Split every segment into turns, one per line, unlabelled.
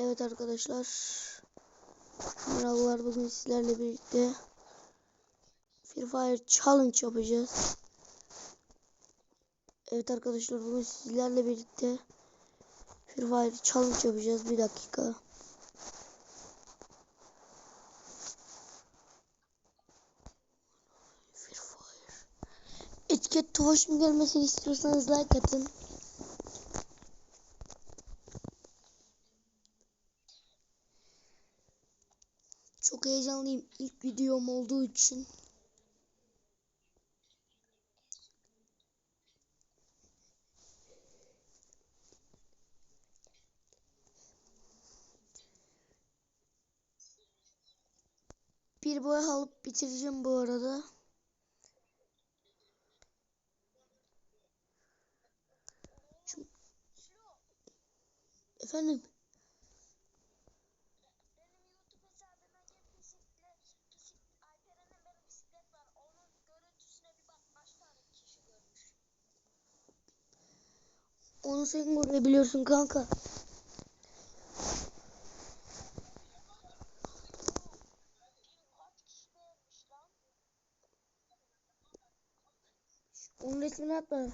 Evet arkadaşlar. Merhabalar bugün sizlerle birlikte Free Fire Challenge yapacağız. Evet arkadaşlar bugün sizlerle birlikte Free Fire Challenge yapacağız. Bir dakika. Free Fire. Etiket tuvaşım gelmesini istiyorsanız like atın. Çok heyecanlıyım ilk videom olduğu için. Bir boya alıp bitireceğim bu arada. Çünkü... Efendim? Onu sen görebiliyorsun kanka. Onun resmini at bana.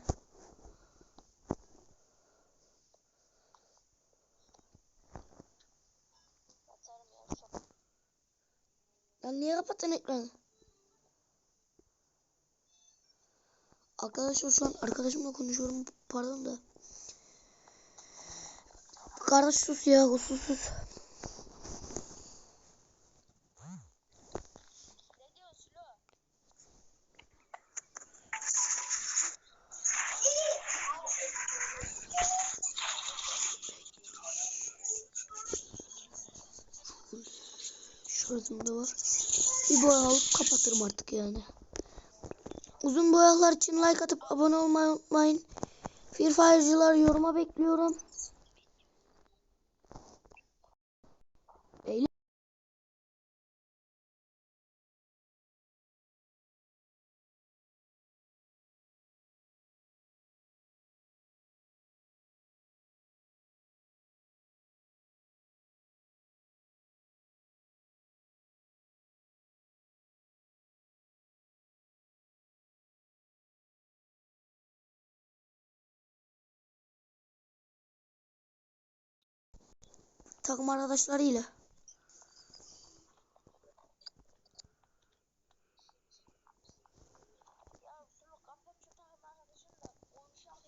Lan niye kapattın ekranı? Arkadaşlar şu an arkadaşımla konuşuyorum. Pardon da. Kardeş sus ya sus sus. Şurasında var. Bir boya alıp kapatırım artık yani. Uzun boyalar için like atıp abone olmayı unutmayın. Free Fire'cılar yoruma bekliyorum.
Konuşalım ya.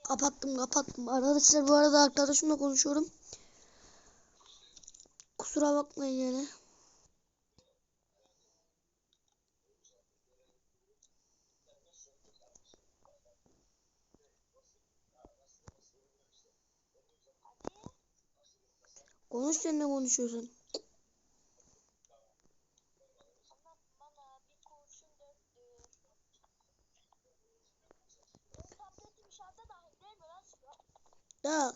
Kapattım kapattım. Arkadaşlar bu arada arkadaşımla konuşuyorum. Kusura bakmayın yani. Konuş sen ne konuşuyorsun? Ya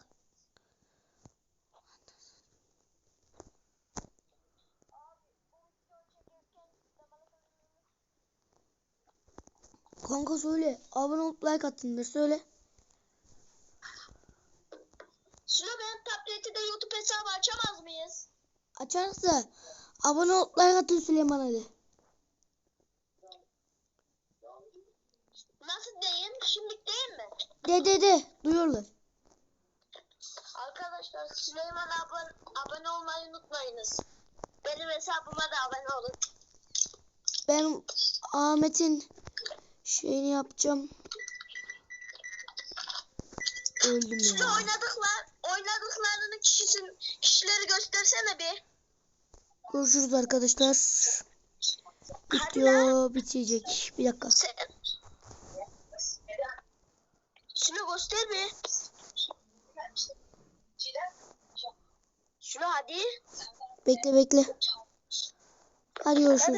kanka söyle. Abone olup like attındır söyle.
Benim tableti de YouTube hesabı açamaz mıyız?
Açarız da abone olup like atın Süleyman hadi.
Nasıl diyeyim? Şimdilik değil mi?
De de de duyuyorlar.
Arkadaşlar Süleyman abone, abone olmayı unutmayınız. Benim hesabıma da abone olun.
Ben Ahmet'in şeyini yapacağım. Öldüm
Şimdi
ya.
oynadıklar, oynadıklarının kişisin, kişileri göstersene bir.
Görüşürüz arkadaşlar. Video bitecek. Bir dakika.
Sen... Şunu göster bir. Şunu hadi.
Bekle bekle. Hadi görüşürüz.